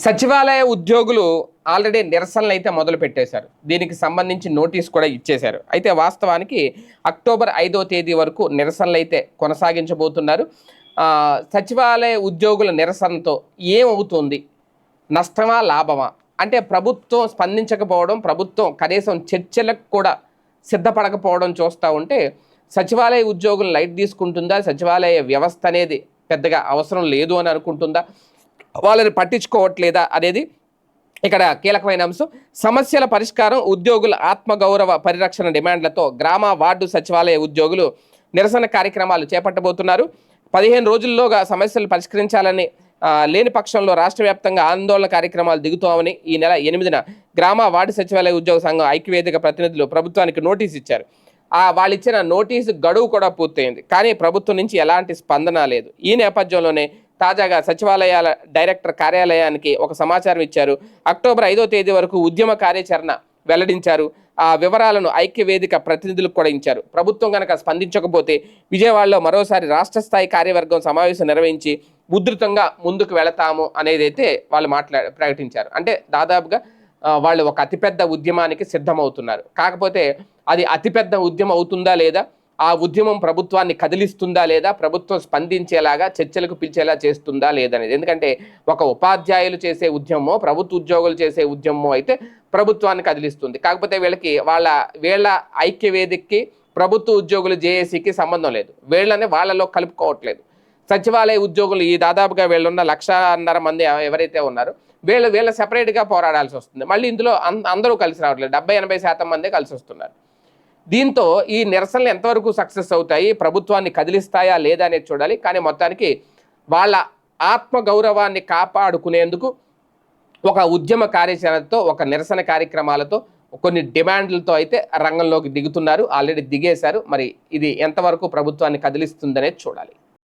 సచివాలయ ఉద్యోగులు ఆల్రెడీ నిరసనలు అయితే మొదలు పెట్టేశారు. దీనికి సంబంధించి నోటీస్ కూడా ఇచ్చేశారు. అయితే వాస్తవానికి అక్టోబర్ ఐదో తేదీ వరకు నిరసనలు అయితే కొనసాగించబోతున్నారు. సచివాలయ ఉద్యోగుల నిరసనతో ఏమవుతుంది? నష్టమా లాభమా? అంటే ప్రభుత్వం స్పందించకపోవడం ప్రభుత్వం కనీసం చర్చలకు కూడా సిద్ధపడకపోవడం చూస్తూ ఉంటే సచివాలయ ఉద్యోగులు లైట్ తీసుకుంటుందా? సచివాలయ వ్యవస్థ అనేది పెద్దగా అవసరం లేదు అని అనుకుంటుందా? వాళ్ళని పట్టించుకోవట్లేదా అనేది ఇక్కడ కీలకమైన అంశం. సమస్యల పరిష్కారం ఉద్యోగుల ఆత్మగౌరవ పరిరక్షణ డిమాండ్లతో గ్రామ వార్డు సచివాలయ ఉద్యోగులు నిరసన కార్యక్రమాలు చేపట్టబోతున్నారు. పదిహేను రోజుల్లోగా సమస్యలు పరిష్కరించాలని లేని పక్షంలో రాష్ట్ర వ్యాప్తంగా ఆందోళన కార్యక్రమాలు దిగుతామని ఈ నెల ఎనిమిదిన గ్రామ వార్డు సచివాలయ ఉద్యోగ సంఘం ఐక్యవేదిక ప్రతినిధులు ప్రభుత్వానికి నోటీస్ ఇచ్చారు. ఆ వాళ్ళు ఇచ్చిన నోటీసు గడువు కూడా పూర్తయింది. కానీ ప్రభుత్వం నుంచి ఎలాంటి స్పందన లేదు. ఈ నేపథ్యంలోనే తాజాగా సచివాలయాల డైరెక్టర్ కార్యాలయానికి ఒక సమాచారం ఇచ్చారు. అక్టోబర్ ఐదో తేదీ వరకు ఉద్యమ కార్యాచరణ వెల్లడించారు. ఆ వివరాలను ఐక్యవేదిక ప్రతినిధులకు కూడా ఇచ్చారు. ప్రభుత్వం కనుక స్పందించకపోతే విజయవాడలో మరోసారి రాష్ట్ర స్థాయి కార్యవర్గం సమావేశం నిర్వహించి ఉధృతంగా ముందుకు వెళతాము అనేది అయితే వాళ్ళు మాట్లా ప్రకటించారు. అంటే దాదాపుగా వాళ్ళు ఒక అతిపెద్ద ఉద్యమానికి సిద్ధమవుతున్నారు. కాకపోతే అది అతిపెద్ద ఉద్యమం అవుతుందా లేదా ఆ ఉద్యమం ప్రభుత్వాన్ని కదిలిస్తుందా లేదా ప్రభుత్వం స్పందించేలాగా చర్చలకు పిలిచేలా చేస్తుందా లేదనేది. ఎందుకంటే ఒక ఉపాధ్యాయులు చేసే ఉద్యమమో ప్రభుత్వ ఉద్యోగులు చేసే ఉద్యమమో అయితే ప్రభుత్వాన్ని కదిలిస్తుంది. కాకపోతే వీళ్ళకి వాళ్ళ వీళ్ళ ఐక్యవేదికకి ప్రభుత్వ ఉద్యోగులు జేఏసీకి సంబంధం లేదు. వీళ్ళని వాళ్ళలో కలుపుకోవట్లేదు. సచివాలయ ఉద్యోగులు ఈ దాదాపుగా వీళ్ళున్న లక్షన్నర మంది ఎవరైతే ఉన్నారో వీళ్ళు వీళ్ళ సెపరేట్గా పోరాడాల్సి వస్తుంది. మళ్ళీ ఇందులో అందరూ కలిసి రావట్లేదు. డెబ్బై ఎనభై శాతం మందే కలిసి వస్తున్నారు. దీంతో ఈ నిరసనలు ఎంతవరకు సక్సెస్ అవుతాయి? ప్రభుత్వాన్ని కదిలిస్తాయా? లేదా అనేది చూడాలి. కానీ మొత్తానికి వాళ్ళ ఆత్మ గౌరవాన్ని కాపాడుకునేందుకు ఒక ఉద్యమ కార్యాచరణతో ఒక నిరసన కార్యక్రమాలతో కొన్ని డిమాండ్లతో అయితే రంగంలోకి దిగుతున్నారు. ఆల్రెడీ దిగేశారు. మరి ఇది ఎంతవరకు ప్రభుత్వాన్ని కదిలిస్తుందనేది చూడాలి.